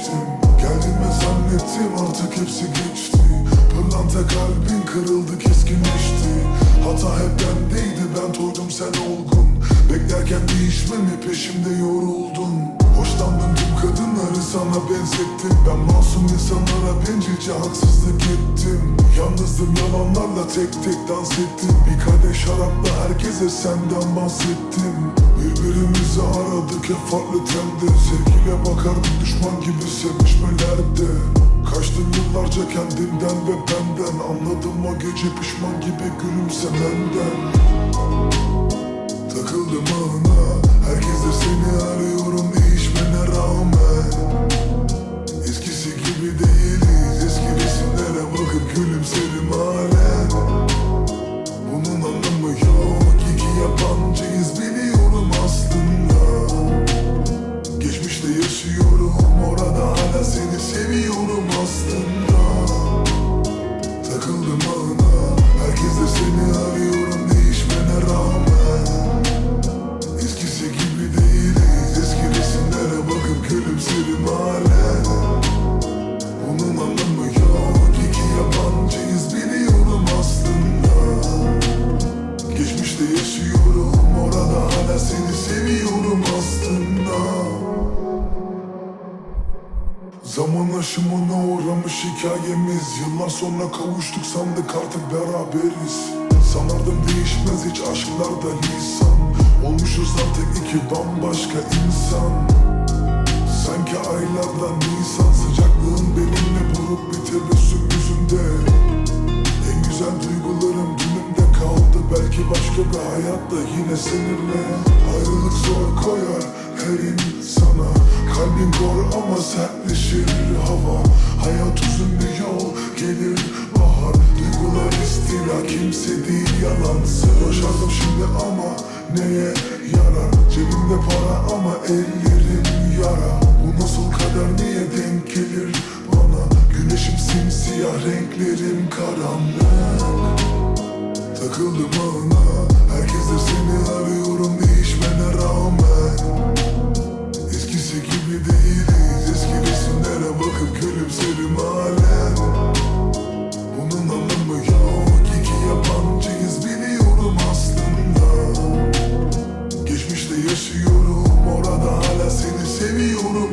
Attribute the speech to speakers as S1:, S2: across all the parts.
S1: geçtim Geldiğime zannettim artık hepsi geçti. Pırlanta kalbin kırıldı keskinleşti. Hata hep bendeydi ben toydum sen olgun Beklerken değişmemi peşimde yoruldun Hoşlandığım tüm kadınları sana benzettim. Ben masum insanlara bencilce haksızlık ettim. Yalnızdım yalanlarla tek tek dans ettim. Bir kadeh şarapla herkese senden bahsettim. Birbirimizi aradık hep farklı temde Sevgiyle bakardık düşman gibi sevişmelerde Kaçtım yıllarca kendimden ve benden. Anladım o gece pişman gibi gülümsemenden Takıldım ağına. Herkes de seni arıyorum değişmene rağmen Zaman aşımına uğramış hikayemiz. Yıllar sonra kavuştuk sandık artık beraberiz. Sanardım değişmez hiç aşklarda lisan Olmuşuz artık iki bambaşka insan. Sanki aylardan nisan Sıcaklığın benimle burup bir tebessüm yüzünde En güzel duygularım dünümde kaldı. Belki başka bir hayatta yine seninle. Ayrılık zor koyar her insana Kalbin kor ama sertleşir hava. Hayat uzun bir yol gelir bahar. Duygular istila kimse değil yalansı Başardım şimdi ama neye yarar? Cebimde para ama ellerim yara. Bu nasıl kader niye denk gelir bana? Güneşim simsiyah renklerim karanlık. Takıldım ağına. Herkes de seni arıyorum değişmene rağmen Gibi değiliz Eski resimlere bakıp gülümserim halen. Bunun anlamı yok İki yabancıyız biliyorum aslında. Geçmişte yaşıyorum Orada hala seni seviyorum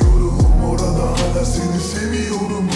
S1: Yaşıyorum Orada hala seni seviyorum